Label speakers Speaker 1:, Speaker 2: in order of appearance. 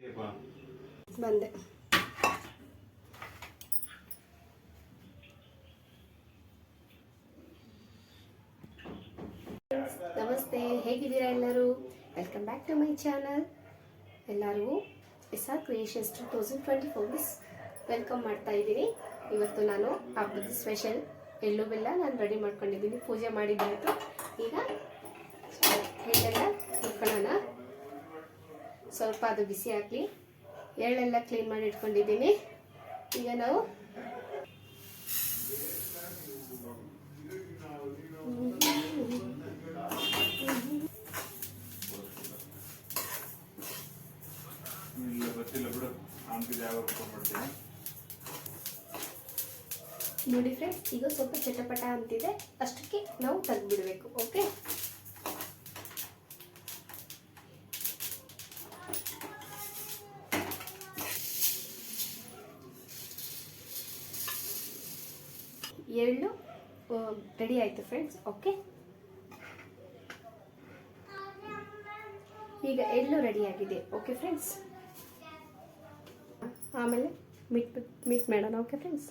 Speaker 1: ಬಂದೆ. ನಮಸ್ತೆ, ಹೇಗಿದ್ದೀರಾ ಎಲ್ಲರೂ? Welcome back to my channel ಎಲ್ಲರಿಗೂ S R creations two thousand twenty fours welcome ಮಾಡ್ತಾ ಇದ್ದೀನಿ. ಇವತ್ತು ನಾನು ಹಬ್ಬದ ಸ್ಪೆಷಲ್ ಎಳ್ಳು ಬೆಲ್ಲ ನಾನು ರೆಡಿ ಮಾಡ್ಕೊಂಡಿದ್ದೀನಿ. ಪೂಜೆ ಮಾಡಿದ್ದಾಯಿತು ಈಗ ಸ್ವಲ್ಪ ಅದು ಬಿಸಿ ಹಾಕಿ ಎಳ್ಳೆಲ್ಲ ಕ್ಲೀನ್ ಮಾಡಿ ಇಟ್ಕೊಂಡಿದ್ದೀನಿ. ಈಗ ನಾವು ನೋಡಿ ಫ್ರೆಂಡ್ಸ್ ಈಗ ಸ್ವಲ್ಪ ಚಟಪಟ ಅಂತಿದೆ. ಅಷ್ಟಕ್ಕೆ ನಾವು ತೆಗ್ದುಬಿಡ್ಬೇಕು ಎಳ್ಳು ರೆಡಿ ಆಯಿತು ಫ್ರೆಂಡ್ಸ್ ಓಕೆ ಈಗ ಎಳ್ಳು ರೆಡಿಯಾಗಿದೆ ಓಕೆ ಫ್ರೆಂಡ್ಸ್ ಆಮೇಲೆ ಮಿಟ್ ಮೀಟ್ ಮಾಡೋಣ ಓಕೆ ಫ್ರೆಂಡ್ಸ್